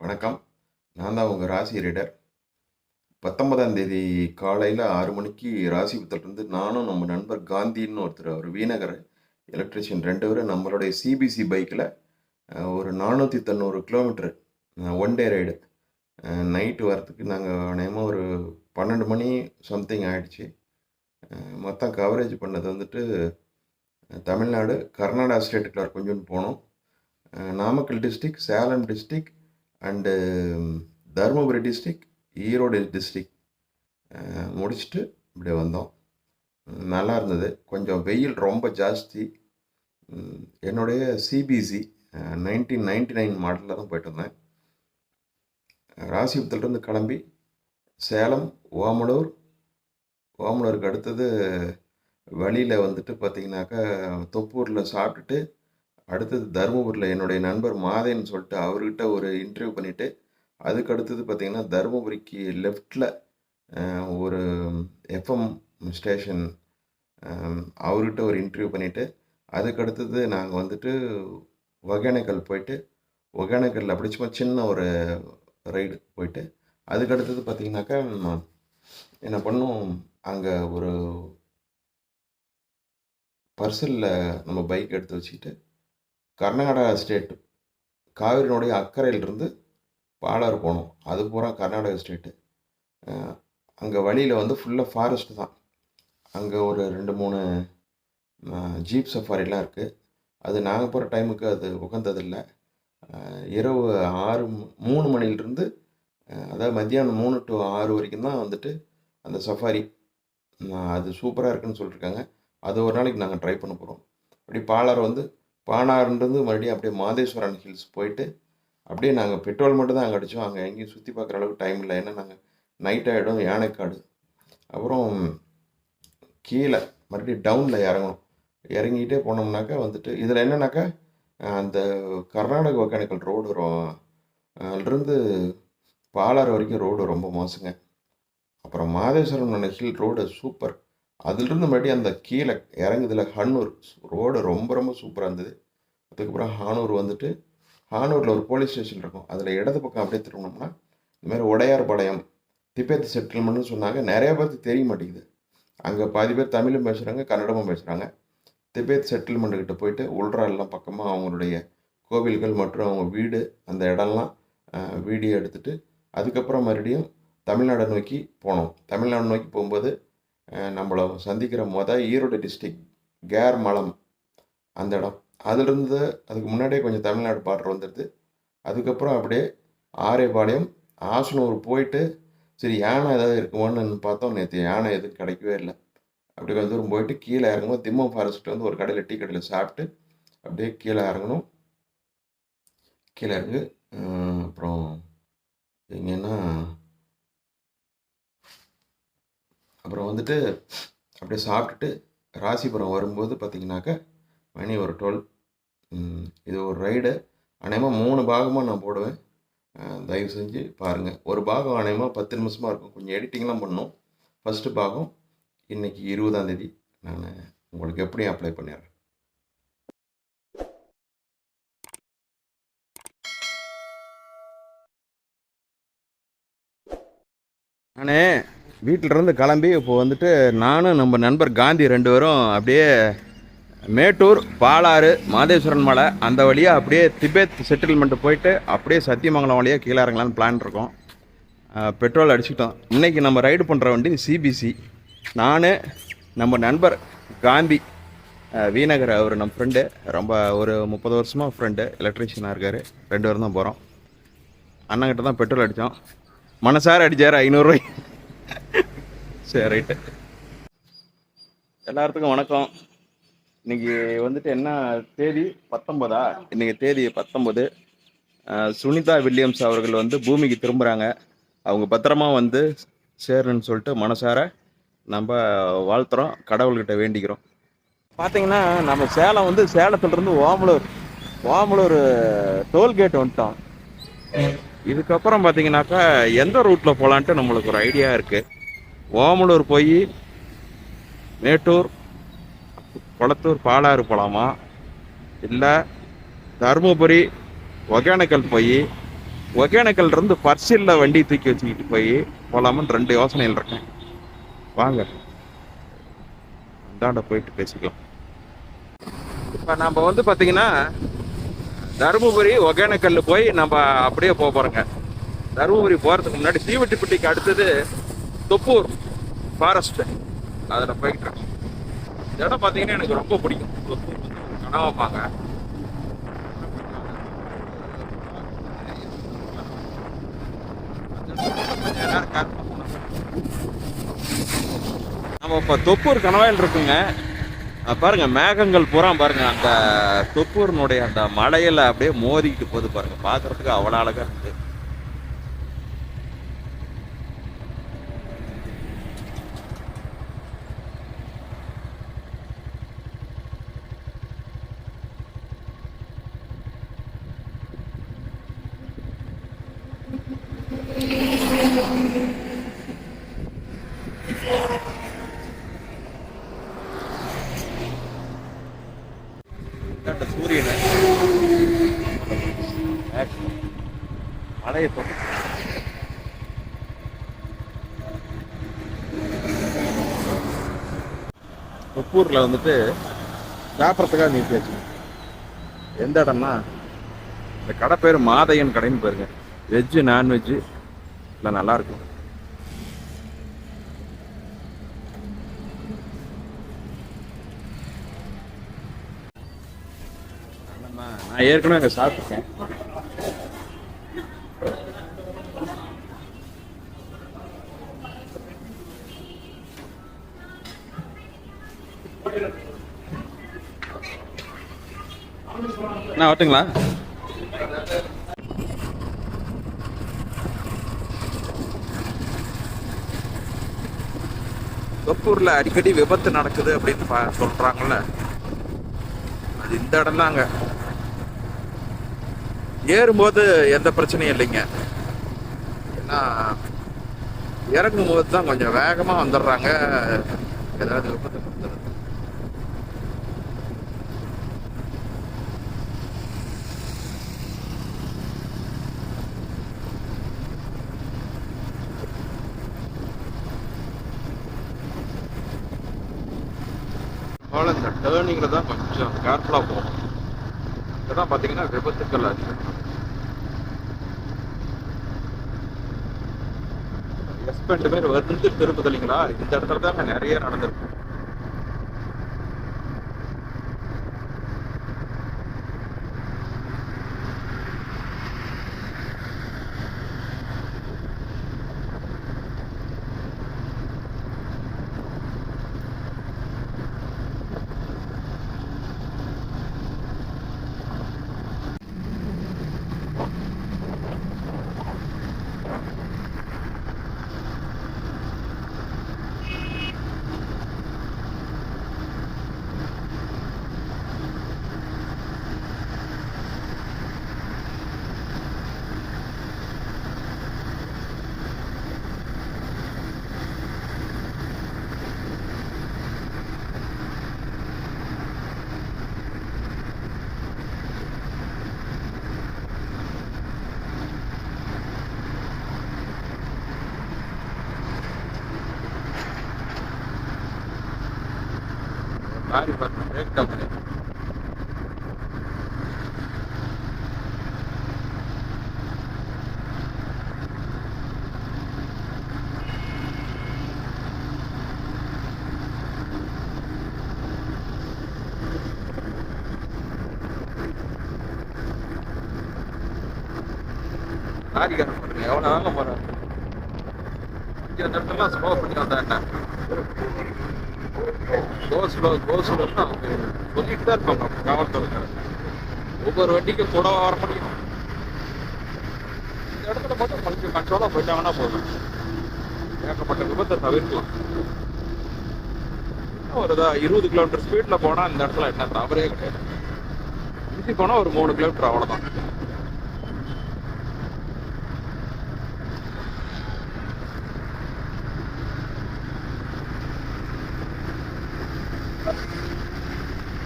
வணக்கம். நான் தான் உங்கள் ராசி ரீடர். பத்தொன்பதாம் தேதி காலையில் ஆறு மணிக்கு ராசிபுரத்துலேருந்து நானும் நம்ம நண்பர் காந்தின்னு ஒருத்தர் ஒரு வீநகர் எலக்ட்ரிஷியன் ரெண்டு பேரும் நம்மளுடைய சிபிசி பைக்கில் ஒரு நானூற்றி தொண்ணூறு kilometre one day ride night வரத்துக்கு நாங்கள் அநேகமாக ஒரு பன்னெண்டு மணி சம்திங் ஆகிடுச்சு மொத்தம் கவரேஜ் பண்ணது வந்துட்டு தமிழ்நாடு கர்நாடகா ஸ்டேட்டுக்குள்ளார் கொஞ்சோன்னு போனோம். Namakkal district Salem district and Dharmapuri district Erode district முடிச்சுட்டு இப்படி வந்தோம். நல்லா இருந்தது. கொஞ்சம் வெயில் ரொம்ப ஜாஸ்தி. என்னுடைய சிபிசி நைன்டீன் நைன்டி நைன் மாடலில் தான் போயிட்டு வந்தேன். ராசிபுரத்துலேருந்து கிளம்பி சேலம் ஓமலூர். ஓமலூருக்கு அடுத்தது வழியில் வந்துட்டு பார்த்தீங்கன்னாக்கா தொப்பூரில் சாப்பிட்டுட்டு அடுத்தது தருமபுரியில் என்னுடைய நண்பர் மாதேன்னு சொல்லிட்டு அவர்கிட்ட ஒரு இன்டர்வியூ பண்ணிவிட்டு அதுக்கு அடுத்தது பார்த்திங்கன்னா தருமபுரிக்கு லெஃப்டில் ஒரு எஃப்எம் ஸ்டேஷன் அவர்கிட்ட ஒரு இன்டர்வியூ பண்ணிவிட்டு அதுக்கு அடுத்தது நாங்கள் வந்துட்டு ஒகேனக்கல் போயிட்டு ஒகேனக்கல் அப்படி சும்மா சின்ன ஒரு ரைடு போயிட்டு அதுக்கு அடுத்தது பார்த்திங்கனாக்கா என்ன பண்ணோம் அங்கே ஒரு பர்சலில் நம்ம பைக் எடுத்து வச்சுக்கிட்டு கர்நாடகா ஸ்டேட் காவிரினுடைய அக்கறையிலிருந்து பாலாறு போகணும். அது பூரா கர்நாடகா ஸ்டேட்டு அங்கே வழியில் வந்து ஃபுல்லாக ஃபாரஸ்ட்டு தான். அங்கே ஒரு ரெண்டு மூணு ஜீப் சஃபாரிலாம் இருக்குது அது நாங்கள் போகிற டைமுக்கு அது உகந்ததில்லை. இரவு ஆறு மூணு மணிலிருந்து அதாவது மத்தியானம் மூணு டு ஆறு வரைக்கும் தான் வந்துட்டு அந்த சஃபாரி அது சூப்பராக இருக்குன்னு சொல்லியிருக்காங்க அது ஒரு நாளைக்கு நாங்கள் ட்ரை பண்ண போகிறோம் அப்படி பாலர் வந்து பானார்ன்றது மறுபடியும் அப்படியே மாதேஸ்வரன் ஹில்ஸ் போயிட்டு அப்படியே நாங்கள் பெட்ரோல் மட்டும் தான் அங்கே அடித்தோம் அங்கே எங்கேயும் சுற்றி பார்க்குற அளவுக்கு டைம் இல்லை. ஏன்னா நாங்கள் நைட் ஆகிடும் யானைக்காடு. அப்புறம் கீழே மறுபடியும் டவுனில் இறங்கணும். இறங்கிட்டே போனோம்னாக்கா வந்துட்டு இதில் என்னன்னாக்கா அந்த கர்நாடக ஒகேனக்கல் ரோடு இருந்து பாலாறு வரைக்கும் ரோடு ரொம்ப மோசங்க. அப்புறம் மாதேஸ்வரம் ஹில் ரோடு சூப்பர் அதுலேருந்து மறுபடியும் அந்த கீழே இறங்குதுல ஹன்னூர் ரோடு ரொம்ப ரொம்ப சூப்பராக இருந்தது. அதுக்கப்புறம் ஹானூர் வந்துட்டு ஹானூரில் ஒரு போலீஸ் ஸ்டேஷன் இருக்கும். அதில் இடது பக்கம் அப்படியே திரும்பினோம்னா இந்த மாதிரி உடையார்பாளையம் திபேத் செட்டில்மெண்ட்னு சொன்னாங்க. நிறைய பேருக்கு தெரிய மாட்டேங்குது. அங்கே பாதி பேர் தமிழும் பேசுகிறாங்க கன்னடமும் பேசுகிறாங்க திபேத் செட்டில்மெண்ட்டுக்கிட்ட போயிட்டு உள்றாலெலாம் எல்லாம் பக்கமாக அவங்களுடைய கோவில்கள் மற்றும் அவங்க வீடு அந்த இடம்லாம் வீடியோ எடுத்துகிட்டு அதுக்கப்புறம் மறுபடியும் தமிழ்நாடை நோக்கி போனோம். தமிழ்நாடு நோக்கி போகும்போது நம்மளை சந்திக்கிற மொதல் ஈரோடு டிஸ்ட்ரிக் கேர் மலம் அந்த இடம். அதிலிருந்து அதுக்கு முன்னாடியே கொஞ்சம் தமிழ்நாடு பார்டர் வந்துடுது அதுக்கப்புறம் அப்படியே ஆரேபாளையம் ஆசனூர் போயிட்டு சரி யானை ஏதாவது இருக்குமோன்னு பார்த்தோம். நேற்று யானை எதுவும் கிடைக்கவே இல்லை. அப்படி கொஞ்சம் தூரம் போயிட்டு கீழே இறங்கும்போது திம்மம் ஃபாரஸ்ட் வந்து ஒரு கடையில் டீ கடையில் சாப்பிட்டு அப்படியே கீழே இறங்கணும். கீழே இறங்கு அப்புறம் எங்கன்னா அப்புறம் வந்துட்டு அப்படியே சாப்பிட்டுட்டு ராசிபுரம் வரும்போது பார்த்தீங்கன்னாக்கா மணி ஒரு டுவெல் இது ஒரு ரைடு அநேகமாக மூணு பாகமாக நான் போடுவேன். தயவு செஞ்சு பாருங்கள் ஒரு பாகம் அநேகமாக பத்து நிமிஷமாக இருக்கும். கொஞ்சம் எடிட்டிங்லாம் பண்ணும். ஃபஸ்ட்டு பாகம் இன்றைக்கி இருபதாம் தேதி. நான் உங்களுக்கு எப்படி அப்ளை பண்ணிடுறேன். அண்ணே வீட்டிலிருந்து கிளம்பி இப்போ வந்துட்டு நானும் நம்ம நண்பர் காந்தி ரெண்டு பேரும் அப்படியே மேட்டூர் பாலாறு மாதேஸ்வரன் மலை அந்த வழியாக அப்படியே திபேத் செட்டில்மெண்ட்டு போயிட்டு அப்படியே சத்தியமங்கலம் வழியாக கீழே இறங்கலான்னு பிளான் இருக்கோம். பெட்ரோல் அடிச்சுட்டோம் இன்றைக்கி நம்ம ரைடு பண்ணுற வண்டி சிபிசி நான் நம்ம நண்பர் காந்தி வீநகர் அவர் நம்ம ஃப்ரெண்டு ரொம்ப ஒரு முப்பது வருஷமாக ஃப்ரெண்டு எலக்ட்ரிஷியனாக இருக்கார். ரெண்டு பேரும் தான் போகிறோம் அண்ணங்கிட்ட தான் பெட்ரோல் அடித்தோம் மனசார அடித்தார் ஐநூறுரூவாய் சரி ரைட்டு எல்லாத்துக்கும் வணக்கம். இன்னைக்கு வந்துட்டு என்ன தேதி? பத்தொன்பதா? இன்னைக்கு தேதி பத்தொன்பது. சுனிதா வில்லியம்ஸ் அவர்கள் வந்து பூமிக்கு திரும்புகிறாங்க அவங்க பத்திரமா வந்து சேருன்னு சொல்லிட்டு மனசார நம்ம வாழ்த்துறோம். கடவுள்கிட்ட வேண்டிக்கிறோம். பார்த்தீங்கன்னா நம்ம சேலம் வந்து சேலத்துலேருந்து ஓமலூர் ஓமலூர் டோல்கேட் வந்துட்டோம். இதுக்கப்புறம் பார்த்தீங்கன்னாக்கா எந்த ரூட்டில் போகலான்ட்டு நம்மளுக்கு ஒரு ஐடியா இருக்குது ஓமலூர் போய் மேட்டூர் குளத்தூர் பாலாறு போகலாமா இல்லை தருமபுரி ஒகேனக்கல் போய் ஒகேனக்கல் இருந்து வண்டி தூக்கி வச்சுக்கிட்டு போய் போகலாமான்னு ரெண்டு யோசனையில் இருக்கேன். வாங்க. அந்தாண்ட போயிட்டு பேசிக்கலாம். இப்போ நம்ம வந்து பார்த்தீங்கன்னா தருமபுரி ஒகேனக்கல் போய் நம்ம அப்படியே போக போகிறோங்க தருமபுரி போகிறதுக்கு முன்னாடி தீவட்டிப்பட்டிக்கு அடுத்தது தொப்பூர் ஃபாரஸ்ட் அதில் போய்கிட்டு இருக்கோம். இந்த இடம் பார்த்தீங்கன்னா எனக்கு ரொம்ப பிடிக்கும். தொப்பூர் வந்து ஒரு கனவாப்பாங்க நம்ம இப்போ தொப்பூர் கணவாயில் இருக்குங்க. பாருங்க மேகங்கள் பூரா பாருங்க அந்த தொப்பூரினுடைய அந்த மலையில அப்படியே மோதிக்கிட்டு போகுது பாருங்க. பார்க்கறதுக்கு அவ்வளோ அழகா இருக்குது. சூரியன் மேகம். மலையை வந்துட்டு சாப்பிட்றதுக்காக நிறுத்தியாச்சு எந்த இடம்னா இந்த கடை பேர் மாதையன் கடைன்னு பாருங்க வெஜ்ஜு நான்வெஜ்ஜு இல்லை நல்லா இருக்கும் ஆமாம்மா, நான் ஏற்கனவே அங்கே சாப்பிட்ருக்கேன் நான் வரட்டுங்களா? தொப்பூரில் அடிக்கடி விபத்து நடக்குது அப்படின்னு பா- சொல்றாங்கல்ல. அது இந்த இடம் அங்கே ஏறும்போது எந்த பிரச்சனையும் இல்லைங்க. ஏன்னா இறங்கும் போது தான் கொஞ்சம் வேகமா வந்துடுறாங்க. ஏதாவது விபத்து வந்துடுது அதனால இந்த டேர்னிங்ல தான் கொஞ்சம் கேர்ஃபுல்லா போகணும். இதெல்லாம் பாத்தீங்கன்னா விபத்துக்கள் அதிகம். ஹஸ்பண்ட் பேர் வந்து திருப்பதில்லைங்களா இந்த இடத்துல தான் நிறைய நடந்திருக்கு. லாரி பாருங்க பிரேக் டவுன் லாரிக்காரன் பாருங்க எவ்வளோ வேக போறாரு இங்கே அந்த ஸ்லோ பண்ணி வந்தாங்க கோ ஸ்லோ அவங்க சொல்லிட்டு தான் இருப்பாங்க காவல்துறைக்காரங்க ஒவ்வொரு வண்டிக்கும் கூட வர முடியும் இந்த இடத்துல மட்டும் கொஞ்சம் கண்ட்ரோலாக போயிட்டாங்கன்னா போதும். ஏகப்பட்ட விபத்தை தவிர்க்கலாம். ஒரு இருபது கிலோமீட்டர் ஸ்பீடில் போனால் இந்த இடத்துல என்ன தவறே கிடையாது. மிஞ்சி போனால் ஒரு மூணு கிலோமீட்டர் அவ்வளோதான்